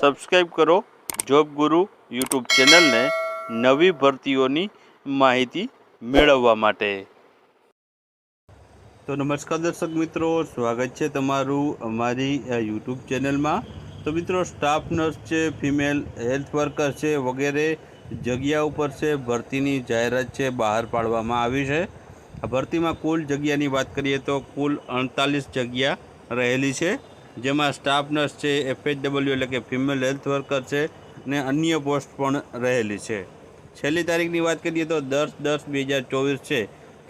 Subscribe કરો job ગુરુ YouTube ચેનલને નવી ભરતીઓની માહિતી મેળવવા માટે. તો નમસ્કાર દર્શક મિત્રો, સ્વાગત છે તમારું અમારી યુટ્યુબ ચેનલમાં તો મિત્રો સ્ટાફ નર્સ છે ફિમેલ હેલ્થ વર્કર છે વગેરે જગ્યા ઉપર છે, ભરતીની જાહેરાત છે, બહાર પાડવામાં આવી છે. આ ભરતીમાં કુલ જગ્યાની વાત કરીએ તો કુલ અડતાલીસ જગ્યા રહેલી છે. જેમાં સ્ટાફ નર્સ છે એફએચડબલ્યુ એટલે કે ફિમેલ હેલ્થ વર્કર છે અને અન્ય પોસ્ટ પણ રહેલી છે. છેલ્લી તારીખની વાત કરીએ તો દસ દસ બે હજાર ચોવીસ છે.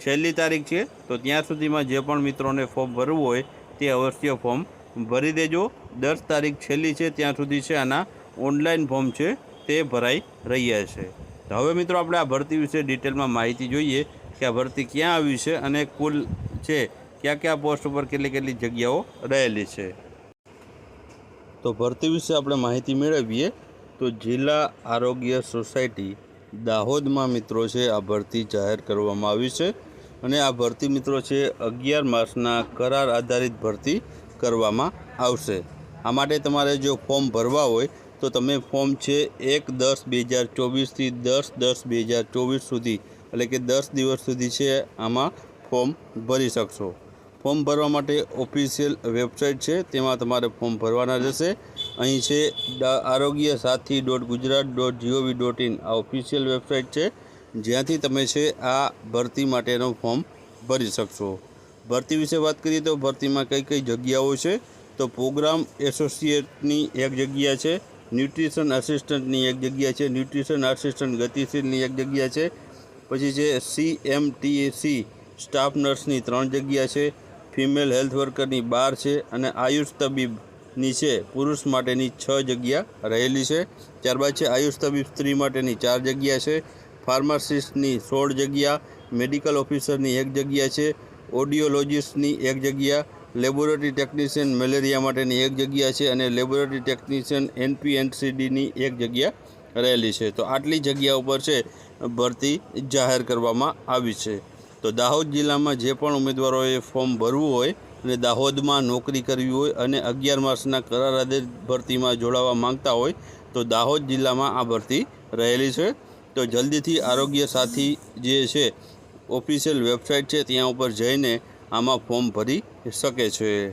છેલ્લી તારીખ છે, તો ત્યાં સુધીમાં જે પણ મિત્રોને ફોર્મ ભરવું હોય તે અવશ્ય ફોર્મ ભરી દેજો. દસ તારીખ છેલ્લી છે, ત્યાં સુધી છે આના ઓનલાઈન ફોર્મ છે, તે ભરાઈ રહ્યા છે. તો હવે મિત્રો આપણે આ ભરતી વિશે ડિટેલમાં માહિતી જોઈએ કે આ ભરતી ક્યાં આવી છે અને કુલ છે, કયા કયા પોસ્ટ ઉપર કેટલી કેટલી જગ્યાઓ રહેલી છે. તો ભરતી વિશે આપણે માહિતી મેળવીએ તો જિલ્લા આરોગ્ય સોસાયટી દાહોદમાં મિત્રો છે, આ ભરતી જાહેર કરવામાં આવી છે અને આ ભરતી મિત્રો છે, અગિયાર માસના કરાર આધારિત ભરતી કરવામાં આવશે. આ માટે તમારે જો ફોર્મ ભરવા હોય તો તમે ફોર્મ છે, એક દસ બે હજાર ચોવીસથી દસ દસ બે હજાર ચોવીસ સુધી, એટલે કે દસ દિવસ સુધી છે, આમાં ફોર્મ ભરી શકશો. ફોર્મ ભરવા માટે ઓફિશિયલ વેબસાઇટ છે, તેમાં તમારે ફોર્મ ભરવાના રહેશે. અહીં છે Arogya Sathi dot Gujarat dot GOV dot in, આ ઓફિશિયલ વેબસાઇટ છે. જ્યાંથી તમે છે આ ભરતી માટેનો ફોર્મ ભરી શકશો. ભરતી વિશે વાત કરીએ તો ભરતીમાં કઈ કઈ જગ્યાઓ છે? તો પ્રોગ્રામ એસોસિએટની એક જગ્યા છે, ન્યુટ્રિશન આસિસ્ટન્ટની એક જગ્યા છે, ન્યુટ્રિશન આસિસ્ટન્ટ ગતિશીલની એક જગ્યા છે. પછી છે C M T C, staff નર્સની ત્રણ જગ્યા છે. ફિમેલ હેલ્થ વર્કરની બાર છે અને આયુષ તબીબની છે. પુરુષ માટેની છ જગ્યા રહેલી છે. ત્યારબાદ છે આયુષ તબીબ, સ્ત્રી માટેની ચાર જગ્યા છે. ફાર્માસિસ્ટની સોળ જગ્યા, મેડિકલ ઓફિસરની એક જગ્યા છે. ઓડિયોલોજિસ્ટની એક જગ્યા, લેબોરેટરી ટેકનિશિયન મેલેરિયા માટેની એક જગ્યા છે અને લેબોરેટરી ટેકનિશિયન એનપીએનસીડીની એક જગ્યા રહેલી છે. તો આટલી જગ્યા ઉપર છે, ભરતી જાહેર કરવામાં આવી છે. તો દાહોદ જિલ્લામાં જે પણ ઉમેદવારોએ ફોર્મ ભરવું હોય અને દાહોદમાં નોકરી કરવી હોય અને અગિયાર માસના કરાર આધારિત ભરતીમાં જોડાવા માંગતા હોય તો દાહોદ જિલ્લામાં આ ભરતી રહેલી છે. તો જલ્દીથી આરોગ્ય સાથી જે છે, ઓફિશિયલ વેબસાઇટ છે, ત્યાં ઉપર જઈને આમાં ફોર્મ ભરી શકે છે.